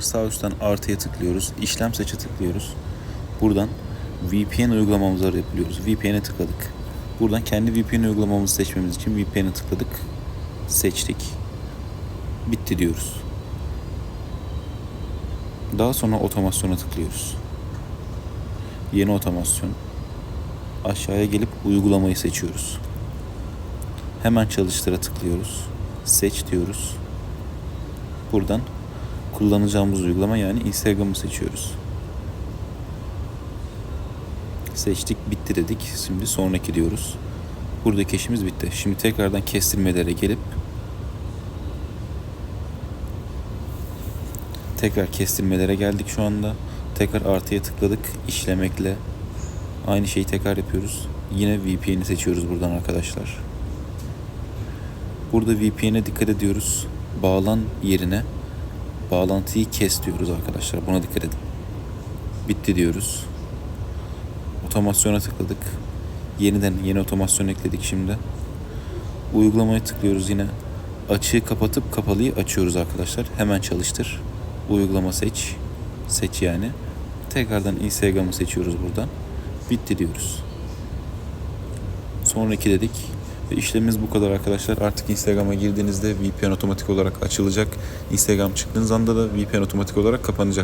Sağ üstten artıya tıklıyoruz. İşlem seçe tıklıyoruz. Buradan VPN uygulamamızı yapıyoruz. VPN'e tıkladık. Buradan kendi VPN uygulamamızı seçmemiz için VPN'e tıkladık. Seçtik. Bitti diyoruz. Daha sonra otomasyona tıklıyoruz. Yeni otomasyon. Aşağıya gelip uygulamayı seçiyoruz. Hemen çalıştıra tıklıyoruz. Seç diyoruz. Buradan kullanacağımız uygulama yani Instagram'ı seçiyoruz. Seçtik, bitti dedik. Şimdi sonraki diyoruz. Buradaki işimiz bitti. Şimdi tekrardan kestirmelere gelip tekrar kestirmelere geldik şu anda. Tekrar artıya tıkladık. İşlemekle aynı şeyi tekrar yapıyoruz. Yine VPN'i seçiyoruz buradan arkadaşlar. Burada VPN'e dikkat ediyoruz. Bağlan yerine bağlantıyı kes diyoruz arkadaşlar. Buna dikkat edin. Bitti diyoruz. Otomasyona tıkladık. Yeniden yeni otomasyon ekledik şimdi. Uygulamaya tıklıyoruz yine. Açığı kapatıp kapalıyı açıyoruz arkadaşlar. Hemen çalıştır. Uygulama seç. Seç yani. Tekrardan Instagram'ı seçiyoruz buradan. Bitti diyoruz. Sonraki dedik. Ve işlemimiz bu kadar arkadaşlar. Artık Instagram'a girdiğinizde VPN otomatik olarak açılacak. Instagram çıktığınız anda da VPN otomatik olarak kapanacak.